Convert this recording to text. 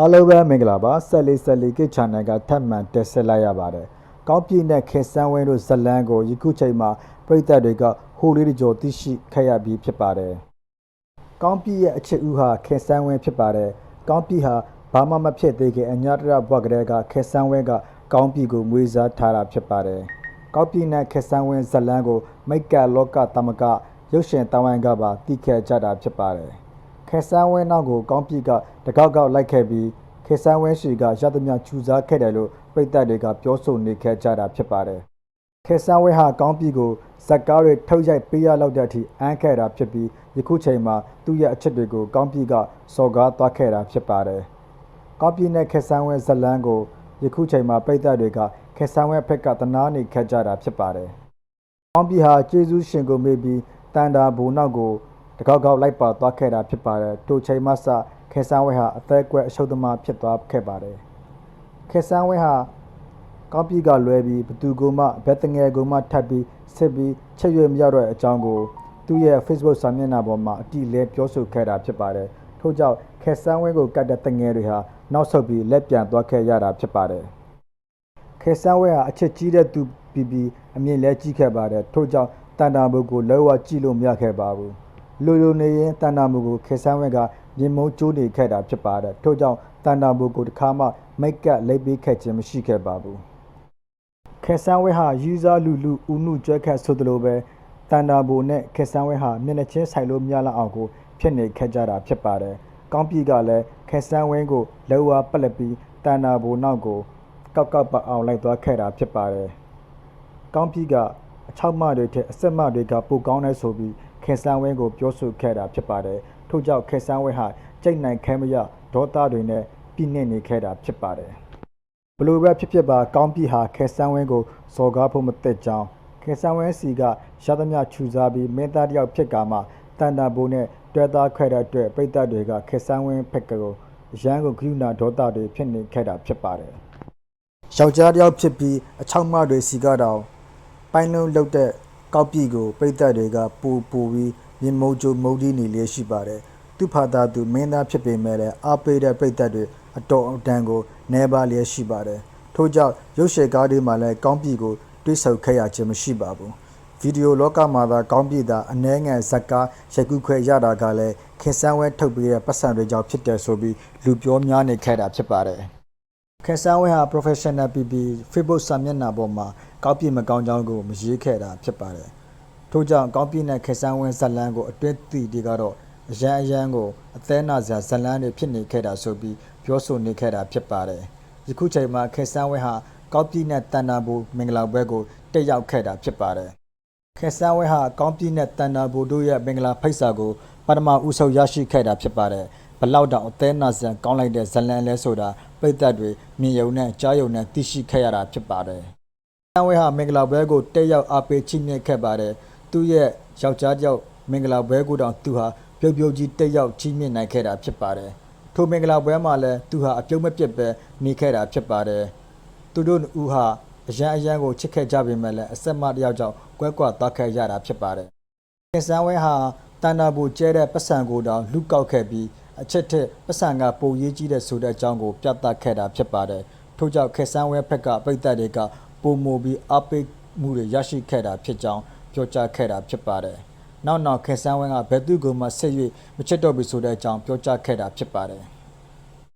အားလုံးပဲမင်္ဂလာပါဆက်လေးဆက်လေးကိ channel ကထပ်မံတက်ဆက်လိုက်ရပါတယ်။ကောင်းပြည်နဲ့ခေဆန်းဝင်းတို့ဇလန်းကိုယခုချိန်မှာပြည်သက်တွေကဟိုလေးတကြောသိရှိခဲ့ရပြီးဖြစ်ပါတယ်။ကောင်းပြည်ရဲ့အချစ်ဦးဟာခေဆန်းဝင်းဖြစ်ပါတယ်။ကောင်းပြည်ဟာဘာမှမဖြစ်သေးခင်အညာတရဘွက်ကလေးကခေဆန်းဝင်းကကောင်းပြည်ကိုမွေးစားထားတာဖြစ်ပါတယ်။ကောင်းပြည်နဲ့ခေဆန်းဝင်းဇလန်းကိုမိတ်ကလောကတမကရုပ်ရှင်တဝိုင်းကပါတီးခဲ့ကြတာဖြစ်ပါတယ်။ ခေဆန်းဝင်းနောက်ကိုကောင်းပြစ်ကတကောက်ကောက်လိုက်ခဲ့ပြီးခေဆန်းဝင်းရှိကရသမျှချူစားခဲ့တယ်လို့ပြည်သက်တွေကပြောဆိုနေခဲ့ကြတာဖြစ်ပါတယ်။ခေဆန်းဝင်းဟာကောင်းပြစ်ကိုဇက်ကားတွေထုတ်ရိုက်ပေးရလောက်တဲ့အထိအမ်းခဲ့တာဖြစ်ပြီးယခုချိန်မှာသူ့ရဲ့အချက်တွေကိုကောင်းပြစ်ကစော်ကားသွားခဲ့တာဖြစ်ပါတယ်။ကောင်းပြစ်နဲ့ခေဆန်းဝင်းဇလန်းကိုယခုချိန်မှာပြည်သက်တွေကခေဆန်းဝင်းဖက်ကတနာနေခဲ့ကြတာဖြစ်ပါတယ်။ကောင်းပြည်ဟာကျေးဇူးရှင်ကိုမေ့ပြီးတန်တာဘူနောက်ကို တကောက်ကောက်လိုက်ပါသွားခဲ့တာဖြစ်ပါတယ်ထိုချိန်မှစခေဆန်းဝဲဟာအသက်အကွက်အရှုပ်သမားဖြစ်သွားခဲ့ပါတယ်ခေဆန်းဝဲဟာကောင်းပြည်ကလွဲပြီးဘသူကမှဘက်တငယ်ကမှထပ်ပြီးစစ်ပြီးချက်ရွေမရောက်တဲ့အကြောင်းကိုသူ့ရဲ့ Facebook စာမျက်နှာပေါ်မှာအတိအလဲပြောဆိုခဲ့တာဖြစ်ပါတယ်ထို့ကြောင့်ခေဆန်းဝဲကိုကတ်တဲ့တငယ်တွေဟာနောက်ဆုတ်ပြီးလက်ပြန်သွားခဲ့ရတာဖြစ်ပါတယ်ခေဆန်းဝဲဟာအချက်ကြီးတဲ့သူပြီးပြီးအမြင်လဲကြီးခဲ့ပါတယ်ထို့ကြောင့်တန်တာမုတ်ကိုလောဝကြည့်လို့မရခဲ့ပါဘူး လူလူနေရင်တန်တာမုတ်ကိုခေဆန်းဝဲကမြင်မုံကျိုးနေခဲ့တာဖြစ်ပါတယ်ထို့ကြောင့်တန်တာမုတ်ကိုတစ်ခါမှမိတ်ကပ်လိပ်ပေးခဲ့ခြင်းမရှိခဲ့ပါဘူးခေဆန်းဝဲဟာယူဇာလူလူဦးနုကျွဲခတ်ဆိုသလိုပဲတန်တာဘူနဲ့ခေဆန်းဝဲဟာမျက်နှာချင်းဆိုင်လို့မရလောက်အောင်ကိုဖြစ်နေခဲ့ကြတာဖြစ်ပါတယ်ကောင်းပြီကလည်းခေဆန်းဝဲကိုလောဝပက်လက်ပြီးတန်တာဘူနောက်ကိုကောက်ကောက်ပအောင်လိုက်သွားခဲ့တာဖြစ်ပါတယ်။ကောင်းပြီကအချောက်မတွေထက်အဆက်မတွေကပိုကောင်းတဲ့ဆိုပြီး ခေဆန်းဝင်းကိုပြောဆိုခဲ့တာဖြစ်ပါတယ်။ထို့ကြောင့်ခေဆန်းဝင်းဟာကြိတ်နိုင်ခဲမရဒေါသတွေနဲ့ပြည့်နေနေခဲ့တာဖြစ်ပါတယ်။ဘလို့ပဲဖြစ်ဖြစ်ပါကောင်းပြီဟာခေဆန်းဝင်းကိုစော်ကားဖို့မသက်ကြောင်းခေဆန်းဝင်းစီကရသမျှခြူစားပြီးမင်းသားတယောက်ဖြစ်ကာမှတန်တာဘိုးနဲ့တွဲသားခွဲတဲ့အတွက်ပိတ်သက်တွေကခေဆန်းဝင်းဖက်ကကိုရန်ကိုဂရုဏာဒေါသတွေဖြစ်နေခဲ့တာဖြစ်ပါတယ်။ယောက်ျားတစ်ယောက်ဖြစ်ပြီးအချောက်မတွေစီကတော့ပိုင်းလုံးလုတ်တဲ့ ကောက်ပြီကိုပိတ်သက်တွေကပူပူပြီးမြင်မုံကြိုမုံဒီနေလျက်ရှိပါတယ်သူဖာသာသူမင်းသားဖြစ်ပေမဲ့လည်းအားပေးတဲ့ပိတ်သက်တွေအတော်အတန်ကိုနှဲပါလျက်ရှိပါတယ်ထို့ကြောင့်ရုပ်ရှည်ကားတွေမှာလည်းကောင်းပြီကိုတွေးဆုံခဲ့ရခြင်းမရှိပါဘူးဗီဒီယိုလောကမှာသာကောင်းပြီသာအနှဲငယ်ဇက်ကားရိုက်ကူးခွဲရတာကလည်းခင်ဆန်းဝဲထုတ်ပေးတဲ့ပတ်စံတွေကြောင့်ဖြစ်တယ်ဆိုပြီးလူပြောများနေခဲ့တာဖြစ်ပါတယ်ခေဆန်းဝဲဟာ professional PP Facebook စာမျက်နှာပေါ်မှာ ကောက်ပြစ်မကောင်းကြောင်းကိုမရေးခဲ့တာဖြစ်ပါတယ်။ထို့ကြောင့်ကောက်ပြစ်နဲ့ခေဆန်းဝဲဇက်လန်းကိုအတွင်းတီတွေကတော့အရန်အရန်ကိုအသေးနာစရာဇက်လန်းတွေဖြစ်နေခဲ့တာဆိုပြီးပြောဆိုနေခဲ့တာဖြစ်ပါတယ်။ယခုချိန်မှာခေဆန်းဝဲဟာကောက်ပြစ်နဲ့တန်တာဘူမင်္ဂလာပွဲကိုတက်ရောက်ခဲ့တာဖြစ်ပါတယ်။ခေဆန်းဝဲဟာကောင်းပြည်နဲ့တန်တာဘူတို့ရဲ့မင်္ဂလာဖိတ်စာကိုပထမဦးဆုံးရရှိခဲ့တာဖြစ်ပါတယ်။ဘလောက်တောင်အသေးနာစံကောင်းလိုက်တဲ့ဇလန်လဲဆိုတာပိတ်သက်တွေမြင်ယုံနဲ့ကြားယုံနဲ့သိရှိခဲ့ရတာဖြစ်ပါတယ်။ခေဆ န်းဝဲဟာမင်္ဂလာပွဲကိုတက်ရောက်အားပေးချီးမြှင့်ခဲ့ပါတယ်။သူ့ရဲ့ယောက်ျားတစ်ယောက်မင်္ဂလာပွဲကိုတောင်သူဟာပြုတ်ပြုတ်ကြီးတက်ရောက်ချီးမြှင့်နိုင်ခဲ့တာဖြစ်ပါတယ်။ထိုမင်္ဂလာပွဲမှာလည်းသူဟာအပြုံးမပြတ်ပဲနေခဲ့တာဖြစ်ပါတယ်။သူတို့ဦးဟာအရန်အရန်ကိုချစ်ခဲ့ကြပေမဲ့လည်းအဆက်မတစ်ယောက်ကြောင့်ကွဲကွာသွားခဲ့ရတာဖြစ်ပါတယ်။ခင်စန်းဝဲဟာတန်တာဘူကျဲတဲ့ပတ်စံကိုတောင်လူကောက်ခဲ့ပြီးအချက်ထက်ပတ်စံကပုံရေးကြီးတဲ့ဆိုတဲ့အကြောင်းကိုပြသခဲ့တာဖြစ်ပါတယ်။ထို့ကြောင့်ခင်စန်းဝဲဖက်ကပိတ်သက်တွေက ပုံမူပြီးအပိတ်မှုတွေရရှိခဲ့တာဖြစ်ကြောင်းပြောကြားခဲ့တာဖြစ်ပါတယ်။နောက်နောက်ခင်စန်းဝဲကဘယ်သူ့ကိုမှဆက်၍မချစ်တော့ဘူးဆိုတဲ့အကြောင်းပြောကြားခဲ့တာဖြစ်ပါတယ်။